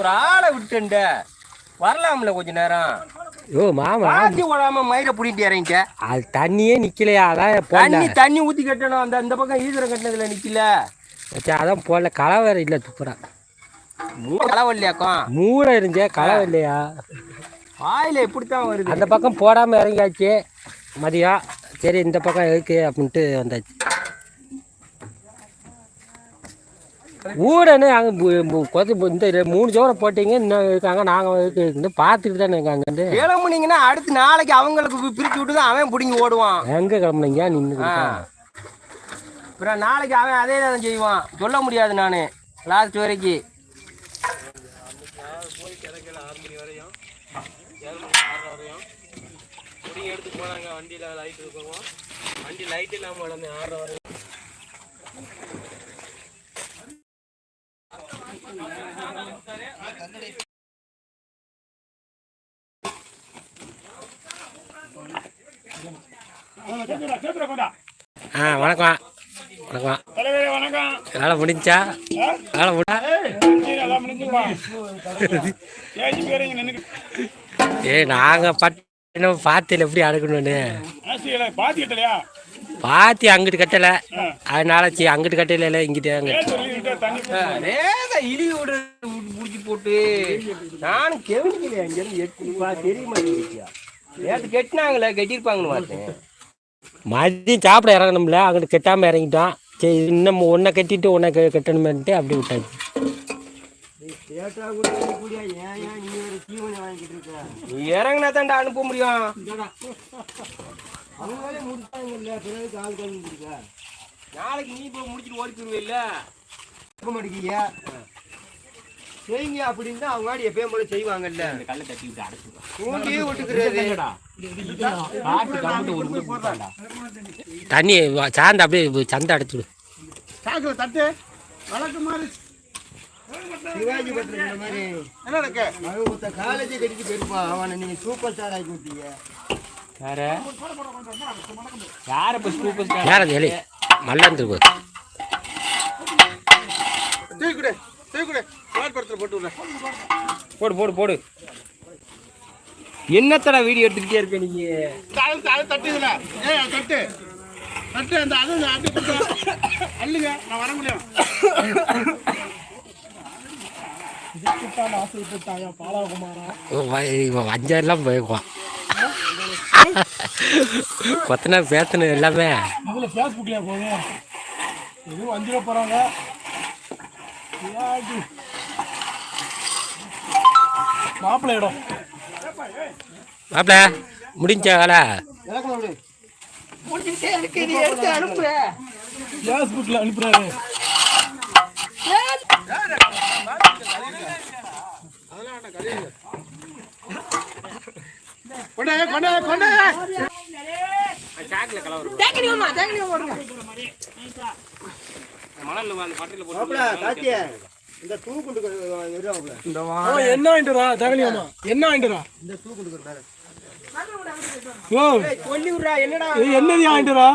ஒரு ஆளை விட்டுண்ட வரலாம்ல கொஞ்ச நேரம். ஓ மாமா பாத்தி ஓடாம மயிரை புடிட்டு இறங்கிட்ட. அது தண்ணியே நிக்கலையா? அதான் தண்ணி தண்ணி ஊத்தி கட்டணும். அந்த அந்த பக்கம் ஈஸ்வரம் கட்டினதுல நிக்கல. அதான் போடல. களை வேற இல்லை துப்புறா. அளவல்லையாக்கும் மூளை இருந்துச்சே களை இல்லையா வாயில எப்படித்தான் வருது? அந்த பக்கம் போடாமல் இறங்கியாச்சு. மதியம். சரி இந்த பக்கம் இருக்கு அப்படின்ட்டு வந்தாச்சு. ஊடனே அங்கே கொஞ்சம் இந்த மூணு சோரம் போட்டீங்க இன்னும் இருக்காங்க நாங்கள் இருக்கு பார்த்துட்டு தானே இருக்காங்க வந்து கிளம்புனீங்கன்னா அடுத்து நாளைக்கு அவங்களுக்கு பி- பிரிச்சு விட்டு தான் அவன் பிடிங்கி ஓடுவான். எங்கே கிளம்புனீங்க? நின்று. அப்புறம் நாளைக்கு அவன் அதே தான் செய்வான். சொல்ல முடியாது நான். லாஸ்ட் வரைக்கும் எடுத்து போனாங்க வண்டியில் லைட் இருக்கிறோம் வண்டி லைட் இல்லாமல் உடனே ஆடுற வரையும் ஆ வணக்கம் வணக்கம் தலைவரே வணக்கம். வேலை முடிஞ்சா? வேலை நின்று ஏய் நாங்கள் பட்டினம் பாத்தியில் எப்படி அடுக்கணும்னு? பாத்தி அங்கிட்டு கட்டலை. அதனால சரி அங்கிட்டு கட்டல இங்கிட்டு அங்கே ஏன் சொல்லிட்டு தண்ணி ரேக இழி விடு முடிச்சு போட்டு. நானும் கெவிக்கலையா இங்கேருந்து எட்டு தெரியுமா இருந்துச்சியா நேற்று கெட்டினாங்களே கட்டியிருப்பாங்கன்னு பார்த்தேன். மதியம் சாப்பிட இறங்கணும்ல அங்கிட்டு கட்டாமல் இறங்கிட்டோம். சரி இன்னும் ஒன்றை கட்டிட்டு ஒன்றை கெ கட்டணுமேன்ட்டு அப்படி விட்டாச்சு. நீ இறங்கினா தாண்டா அனுப்ப முடியும். நாளைக்கு நீ போய் முடிச்சுட்டு ஓடி போயிருவில்ல. மாட்டேங்கிய செய்யுங்க அப்படின்னு அவங்க வாடி எப்பயும் போல செய்வாங்கல்ல. கல்லை தட்டி விட்டு அடைச்சு தூண்டியே விட்டுக்கிறது தண்ணி சாந்து அப்படியே சந்தை அடைச்சிடு சாக்கு தட்டு. வழக்கு மாதிரி. சிவாஜி மாதிரி. என்ன இருக்கு காலேஜ் கட்டிட்டு போயிருப்பான் அவனை நீங்க சூப்பர் ஸ்டார் ஆக்கி விட்டீங்க. யார? யார இப்ப சூப்பர் ஸ்டார் யார் அது எலி? மல்லாந்து போடு போடு போடு. என்னத்தடா வீடியோ எடுத்துக்கிட்டே இருக்க நீங்க? அது அது தட்டு இதுல ஏ தட்டு. தட்டு அந்த அது அள்ளுங்க நான் வர முடியும். அஞ்சாறுலாம் போயிருக்குவான் கொத்தனா பேசணும் எல்லாமே. இதில் ஃபேஸ்புக்லேயே போகும் இதுவும் அஞ்சு ரூபா போகிறாங்க மாப்பிள்ளை இடம். மாப்பிள முடிஞ்ச வேலை ஃபேஸ்புக்கில் அனுப்புகிறாரு கொண்டே கொண்டே கொண்டே. மணல்ல அந்த பட்டில போட்டு என்ன வாங்கிட்டுறா தகலியம்மா என்ன வாங்கிட்டுறா ஓ. சொல்லி விடுறா என்னடா? இது என்னது வாங்கிட்டுறா